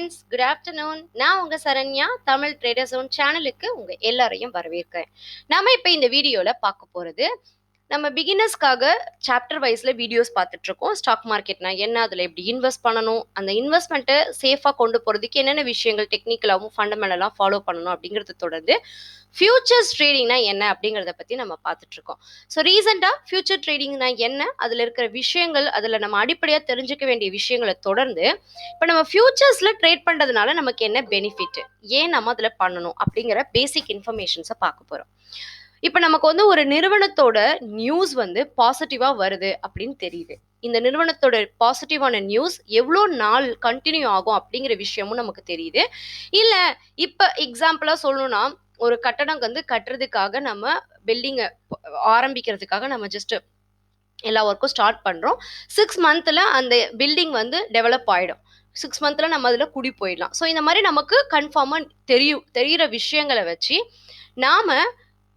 Friends good afternoon நான் உங்க Saranya Tamil traders zone சேனலுக்கு உங்க எல்லாரையும் வரவேற்கிறேன். நம்ம இப்போ இந்த வீடியோல பார்க்க போறது நம்ம பிகினர்ஸ்க்காக சாப்டர் வைஸில் வீடியோஸ் பார்த்துட்ருக்கோம். ஸ்டாக் மார்க்கெட்னா என்ன அதில் எப்படி இன்வெஸ்ட் பண்ணணும் அந்த இன்வெஸ்ட்மெண்ட்டை சேஃபாக கொண்டு போகிறதுக்கு என்னென்ன விஷயங்கள் டெக்னிக்கலாகவும் ஃபண்டமெண்டலாக ஃபாலோ பண்ணணும் அப்படிங்கறத தொடர்ந்து ஃபியூச்சர்ஸ் ட்ரேடிங்னா என்ன அப்படிங்கிறத பற்றி நம்ம பார்த்துட்ருக்கோம். ஸோ ரீசெண்டாக ஃபியூச்சர் ட்ரேடிங்னா என்ன அதில் இருக்கிற விஷயங்கள் அதில் நம்ம அடிப்படையாக தெரிஞ்சுக்க வேண்டிய விஷயங்களை தொடர்ந்து இப்போ நம்ம ஃபியூச்சர்ஸில் ட்ரேட் பண்ணுறதுனால நமக்கு என்ன பெனிஃபிட் ஏன் நம்ம அதில் பண்ணணும் அப்படிங்கிற பேசிக் இன்ஃபர்மேஷன்ஸை பார்க்க போகிறோம் இப்போ நமக்கு வந்து ஒரு நிறுவனத்தோட நியூஸ் வந்து பாசிட்டிவாக வருது அப்படின்னு தெரியுது. இந்த நிறுவனத்தோட பாசிட்டிவான நியூஸ் எவ்வளோ நாள் கண்டினியூ ஆகும் அப்படிங்கிற விஷயமும் நமக்கு தெரியுது. இல்லை இப்போ எக்ஸாம்பிளாக சொல்லணும்னா ஒரு கட்டடம் வந்து கட்டுறதுக்காக நம்ம பில்டிங்கை ஆரம்பிக்கிறதுக்காக நம்ம ஜஸ்ட் எல்லா ஒர்க்கும் ஸ்டார்ட் பண்ணுறோம் சிக்ஸ் மந்த்தில் அந்த பில்டிங் வந்து டெவலப் ஆகிடும் சிக்ஸ் மந்த்தில் நம்ம அதில் குடி போயிடலாம். ஸோ இந்த மாதிரி நமக்கு கன்ஃபார்மாக தெரியும் தெரிகிற விஷயங்களை வச்சு நாம்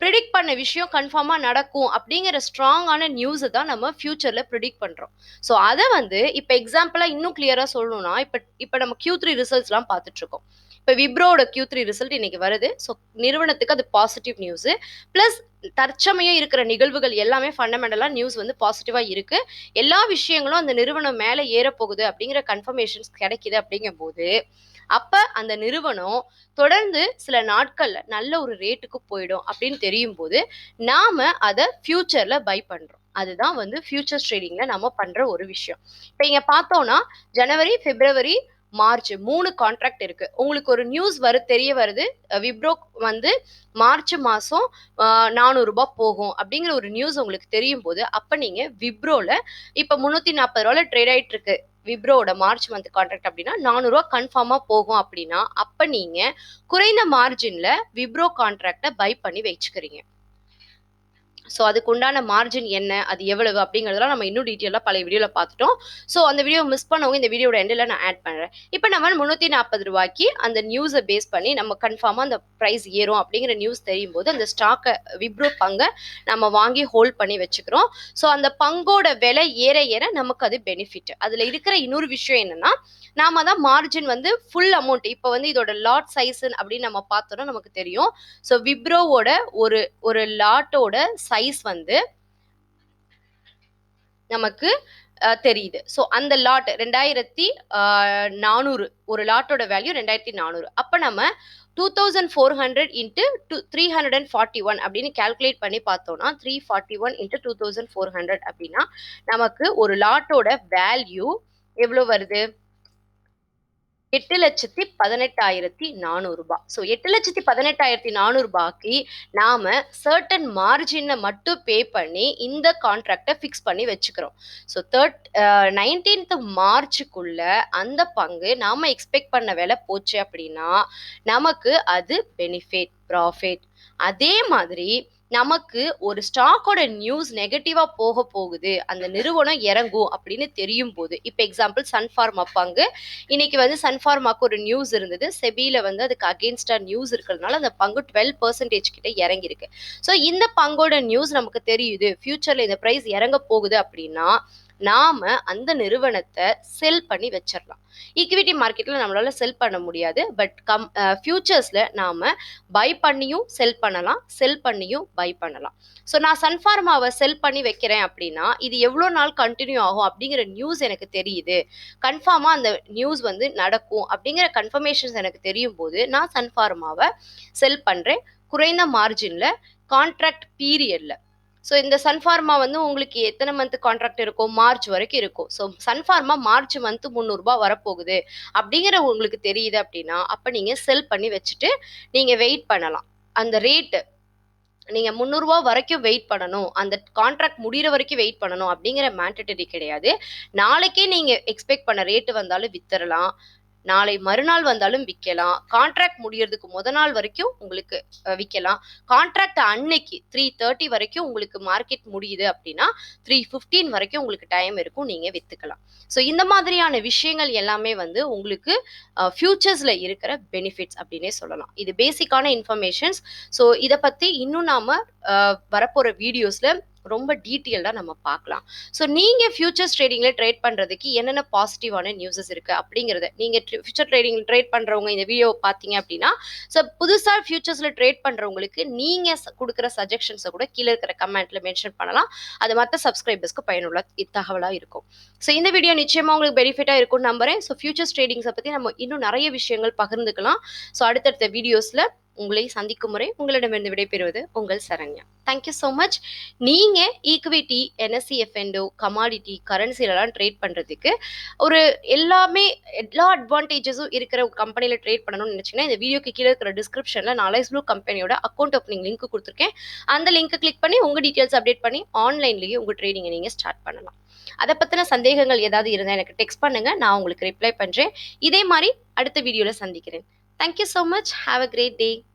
ப்ரிடிக்ட் பண்ண விஷயம் கன்ஃபார்மாக நடக்கும் அப்படிங்கிற ஸ்ட்ராங்கான நியூஸை தான் நம்ம ஃபியூச்சரில் ப்ரிடிக்ட் பண்ணுறோம் ஸோ அதை வந்து இப்போ எக்ஸாம்பிளாக இன்னும் கிளியராக சொல்லணும்னா இப்போ இப்போ நம்ம கியூ த்ரீ ரிசல்ட்ஸ்லாம் பார்த்துட்ருக்கோம் இப்போ விப்ரோட கியூ த்ரீ ரிசல்ட் இன்னைக்கு வருது. ஸோ நிறுவனத்துக்கு அது பாசிட்டிவ் நியூஸு ப்ளஸ் தற்சமயம் இருக்கிற நிகழ்வுகள் எல்லாமே ஃபண்டமெண்டலாக நியூஸ் வந்து பாசிட்டிவாக இருக்கு. எல்லா விஷயங்களும் அந்த நிறுவனம் மேலே ஏறப்போகுது அப்படிங்கிற கன்ஃபர்மேஷன்ஸ் கிடைக்குது அப்படிங்கும்போது அப்போ அந்த நிறுவனம் தொடர்ந்து சில நாட்கள்ல நல்ல ஒரு ரேட்டுக்கு போயிடும் அப்படின்னு தெரியும் போது நாம அதை ஃபியூச்சர்ல பை பண்றோம். அதுதான் வந்து ஃபியூச்சர் ட்ரேடிங்ல நம்ம பண்ற ஒரு விஷயம். இப்போ இங்க பார்த்தோம்னா ஜனவரி பிப்ரவரி மார்ச் மூணு கான்ட்ராக்ட் இருக்கு. உங்களுக்கு ஒரு நியூஸ் வரு தெரிய வருது விப்ரோ வந்து மார்ச் மாசம் நானூறுரூபா போகும் அப்படிங்கிற ஒரு நியூஸ் உங்களுக்கு தெரியும் போது அப்ப நீங்க விப்ரோல இப்ப முன்னூத்தி நாற்பது ரூபாயில ட்ரேட் ஆயிட்டு இருக்கு. விப்ரோட மார்ச் மந்த் கான்ட்ராக்ட் அப்படின்னா நானூறுரூவா கன்ஃபார்மாக போகும் அப்படின்னா அப்போ நீங்கள் குறைந்த மார்ஜினில் விப்ரோ கான்ட்ராக்டை பை பண்ணி வச்சுக்கிறீங்க. ஸோ அதுக்கு உண்டான மார்ஜின் என்ன? அது எவ்வளவு? அப்படிங்கிறதெல்லாம் நம்ம இன்னும் டீட்டெயிலாக பழைய வீடியோவில் பார்த்துட்டோம். ஸோ அந்த வீடியோ மிஸ் பண்ணவங்க இந்த வீடியோட எண்டில் நான் ஆட் பண்ணுறேன் இப்போ நம்ம முந்நூற்றி நாற்பது ரூபாய்க்கு அந்த நியூஸை பேஸ் பண்ணி நம்ம கன்ஃபார்மாக அந்த ப்ரைஸ் ஏறும் அப்படிங்கிற நியூஸ் தெரியும் போது அந்த ஸ்டாக்கை விப்ரோ பங்கை நம்ம வாங்கி ஹோல்ட் பண்ணி வச்சுக்கிறோம். ஸோ அந்த பங்கோட விலை ஏற ஏற நமக்கு அது பெனிஃபிட் அதில் இருக்கிற இன்னொரு விஷயம் என்னன்னா நாம தான் மார்ஜின் வந்து ஃபுல் அமௌண்ட் இப்போ வந்து இதோட லாட் சைஸ் அப்படின்னு நம்ம பார்த்தோம்னா நமக்கு தெரியும். ஸோ விப்ரோவோட ஒரு ஒரு லாட்டோட சைஸ் வந்து நமக்கு தெரியுது. ஸோ அந்த லாட் ரெண்டாயிரத்தி நானூறு ஒரு லாட்டோட வேல்யூ ரெண்டாயிரத்தி நானூறு. அப்போ நம்ம two thousand four hundred into two three hundred and forty one அப்படின்னு கேல்குலேட் பண்ணி பார்த்தோம்னா three forty one into two thousand four hundred அப்படின்னா நமக்கு ஒரு லாட்டோட வேல்யூ எவ்வளோ வருது? எட்டு லட்சத்தி பதினெட்டாயிரத்தி நானூறு ரூபாய் ஸோ எட்டு லட்சத்தி பதினெட்டாயிரத்தி நானூறு ரூபாய்க்கு நாம சர்டன் மார்ஜினை மட்டும் பே பண்ணி இந்த கான்ட்ராக்டை ஃபிக்ஸ் பண்ணி வச்சுக்கிறோம். ஸோ தேர்ட் நைன்டீன்த் மார்ச்சுக்குள்ள அந்த பங்கு நாம எக்ஸ்பெக்ட் பண்ண விலை போச்சு அப்படின்னா நமக்கு அது பெனிஃபிட் ப்ராஃபிட் அதே மாதிரி நமக்கு ஒரு ஸ்டாக்கோட நியூஸ் நெகட்டிவா போக போகுது. அந்த நிறுவனம் இறங்கும் அப்படின்னு தெரியும் போது இப்போ எக்ஸாம்பிள் சன்ஃபார்மா பங்கு இன்னைக்கு வந்து சன்ஃபார்மாக்கு ஒரு நியூஸ் இருந்தது. செபியில வந்து அதுக்கு அகேன்ஸ்டா நியூஸ் இருக்கிறதுனால அந்த பங்கு டுவெல் பர்சன்டேஜ் கிட்ட இறங்கியிருக்கு. ஸோ இந்த பங்கோட நியூஸ் நமக்கு தெரியுது. ஃபியூச்சர்ல இந்த ப்ரைஸ் இறங்க போகுது அப்படின்னா நாம அந்த நிறுவனத்தை செல் பண்ணி வச்சிடலாம். ஈக்விட்டி மார்க்கெட்டில் நம்மளால செல் பண்ண முடியாது. பட் கம் ஃபியூச்சர்ஸில் நாம பை பண்ணியும் செல் பண்ணலாம் செல் பண்ணியும் பை பண்ணலாம். ஸோ நான் சன்ஃபார்மாவை செல் பண்ணி வைக்கிறேன் அப்படின்னா இது எவ்வளோ நாள் கண்டினியூ ஆகும் அப்படிங்கிற நியூஸ் எனக்கு தெரியுது. கன்ஃபார்மாக அந்த நியூஸ் வந்து நடக்கும் அப்படிங்கிற கன்ஃபர்மேஷன்ஸ் எனக்கு தெரியும் போது நான் சன்ஃபார்மாவை செல் பண்ணுறேன் குறைந்த மார்ஜினில் கான்ட்ராக்ட் பீரியடில் ஸோ இந்த சன்ஃபார்மா வந்து உங்களுக்கு எத்தனை மந்த் கான்ட்ராக்ட் இருக்கும் மார்ச் வரைக்கும் இருக்கும். ஸோ சன்ஃபார்மா மார்ச் மந்த் முந்நூறுரூபா வரப்போகுது. அப்படிங்கிற உங்களுக்கு தெரியுது அப்படின்னா அப்போ நீங்கள் செல் பண்ணி வச்சுட்டு நீங்கள் வெயிட் பண்ணலாம். அந்த ரேட்டு நீங்கள் முந்நூறுரூவா வரைக்கும் வெயிட் பண்ணணும். அந்த கான்ட்ராக்ட் முடிகிற வரைக்கும் வெயிட் பண்ணணும் அப்படிங்கிற மேண்டட்டரி கிடையாது. நாளைக்கே நீங்கள் எக்ஸ்பெக்ட் பண்ண ரேட்டு வந்தாலும் வித்துறலாம் நாளை மறுநாள் வந்தாலும் விற்கலாம் கான்ட்ராக்ட் முடியறதுக்கு முத நாள் வரைக்கும் உங்களுக்கு விற்கலாம் கான்ட்ராக்ட் அன்னைக்கு த்ரீ தேர்ட்டி வரைக்கும் உங்களுக்கு மார்க்கெட் முடியுது அப்படின்னா த்ரீ ஃபிஃப்டீன் வரைக்கும் உங்களுக்கு டைம் இருக்கும் நீங்கள் விற்றுக்கலாம் ஸோ இந்த மாதிரியான விஷயங்கள் எல்லாமே வந்து உங்களுக்கு ஃபியூச்சர்ஸில் இருக்கிற பெனிஃபிட்ஸ் அப்படின்னே சொல்லலாம். இது பேசிக்கான இன்ஃபர்மேஷன்ஸ் ஸோ இதை பற்றி இன்னும் நாம் வரப்போகிற வீடியோஸில் ரொம்ப டீட்டெயில்டாக நம்ம பார்க்கலாம். ஸோ நீங்கள் ஃபியூச்சர்ஸ் ட்ரேடிங்கில் ட்ரேட் பண்ணுறதுக்கு என்னென்ன பாசிட்டிவான நியூஸஸ் இருக்குது அப்படிங்கிறத நீங்கள் ஃபியூச்சர் ட்ரேடிங் ட்ரேட் பண்ணுறவங்க இந்த வீடியோ பார்த்தீங்க அப்படின்னா ஸோ புதுசாக ஃபியூச்சர்ஸில் ட்ரேட் பண்ணுறவங்களுக்கு நீங்கள் கொடுக்குற சஜஷன்ஸை கூட கீழே இருக்கிற கமெண்ட்டில் மென்ஷன் பண்ணலாம். அது மற்ற சப்ஸ்கிரைபர்ஸ்க்கு பயனுள்ள தகவலாக இருக்கும். ஸோ இந்த வீடியோ நிச்சயமாக உங்களுக்கு பெனிஃபிட்டாக இருக்கும்னு நம்புறேன். ஸோ ஃபியூச்சர்ஸ் ட்ரேடிங்ஸை பற்றி நம்ம இன்னும் நிறைய விஷயங்கள் பகிர்ந்துக்கலாம். ஸோ அடுத்தடுத்த வீடியோஸில் உங்களை சந்திக்கும் முறை உங்களிடமிருந்து விடைபெறுவது உங்கள் Saranya. Thank you so much நீங்கள் equity NSE F and O commodity கரன்சிலலாம் trade பண்ணுறதுக்கு ஒரு எல்லாமே எல்லா அட்வான்டேஜஸும் இருக்கிற கம்பெனியில் ட்ரேட் பண்ணணும்னு நினச்சிங்கன்னா இந்த வீடியோக்கு கீழே இருக்கிற டிஸ்கிரிப்ஷனில் நாலேஜ் ப்ளூ கம்பெனியோட அக்கௌண்ட் ஓப்பனிங் லிங்க் கொடுத்துருக்கேன். அந்த லிங்க்கை கிளிக் பண்ணி உங்கள் டீட்டெயில்ஸ் அப்டேட் பண்ணி ஆன்லைன்லேயே உங்கள் ட்ரேடிங்கை நீங்கள் ஸ்டார்ட் பண்ணலாம். அதை பற்றின சந்தேகங்கள் ஏதாவது இருந்தால் எனக்கு டெக்ஸ்ட் பண்ணுங்கள் நான் உங்களுக்கு ரிப்ளை பண்ணுறேன் இதே மாதிரி அடுத்த வீடியோவில் சந்திக்கிறேன். Thank you so much. Have a great day.